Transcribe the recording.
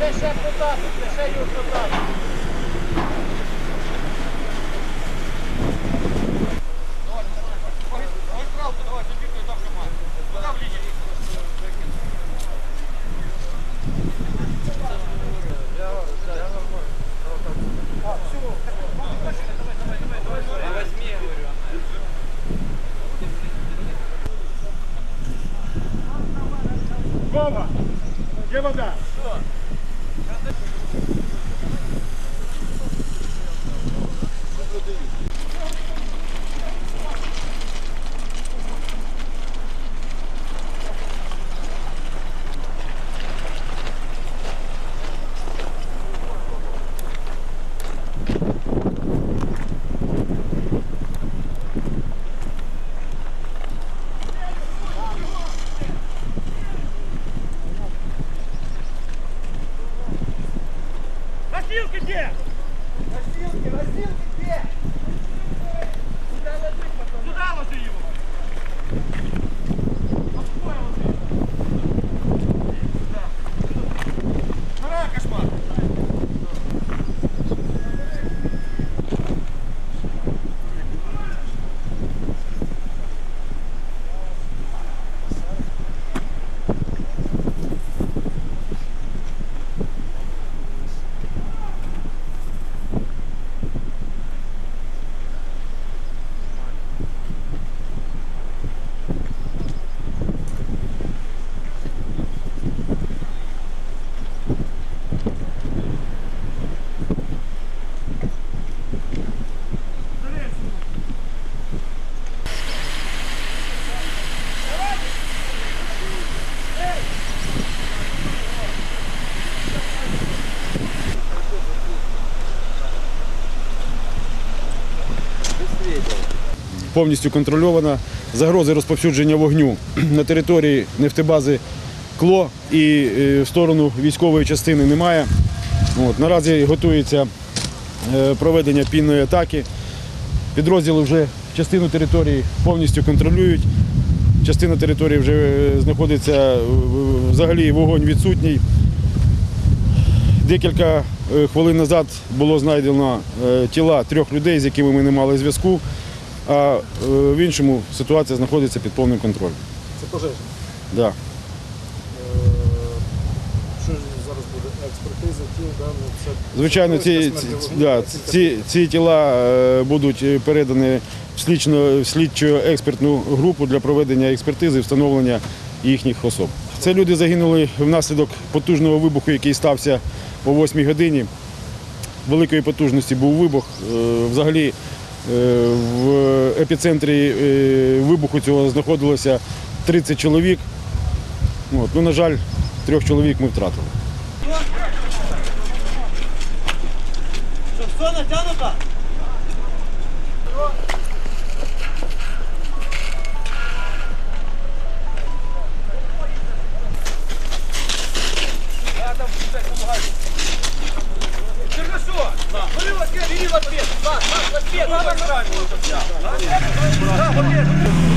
Це ще протасик, це ще його протасик. Вова, где вода? Носилки Thank you. Носилки, носилки где? Сюда ложи его. Повністю контрольована. Загрози розповсюдження вогню на території нефтебази Кло і е, в сторону військової частини немає. От, наразі готується е, проведення пінної атаки. Підрозділи вже частину території повністю контролюють. Частина території вже е, знаходиться взагалі вогонь відсутній. Декілька хвилин назад було знайдено тіла трьох людей, з якими ми не мали зв'язку, а е, в іншому ситуація знаходиться під повним контролем. Це пожежа. Да. Е, Що ж зараз буде? Експертиза тіл, да? ну, це Звичайно, ці, ці, да, ці, ці тіла е, будуть передані в слідчо-експертну групу для проведення експертизи і встановлення їхніх особ. Це люди загинули внаслідок потужного вибуху, який стався о 8 годині. Великої потужності був вибух. Взагалі в епіцентрі е, вибуху цього знаходилося 30 чоловік. От. Ну, на жаль, трьох чоловік ми втратили. Що, все натягнуто? Хорошо. Бери в ответ, бери в ответ. Да, да,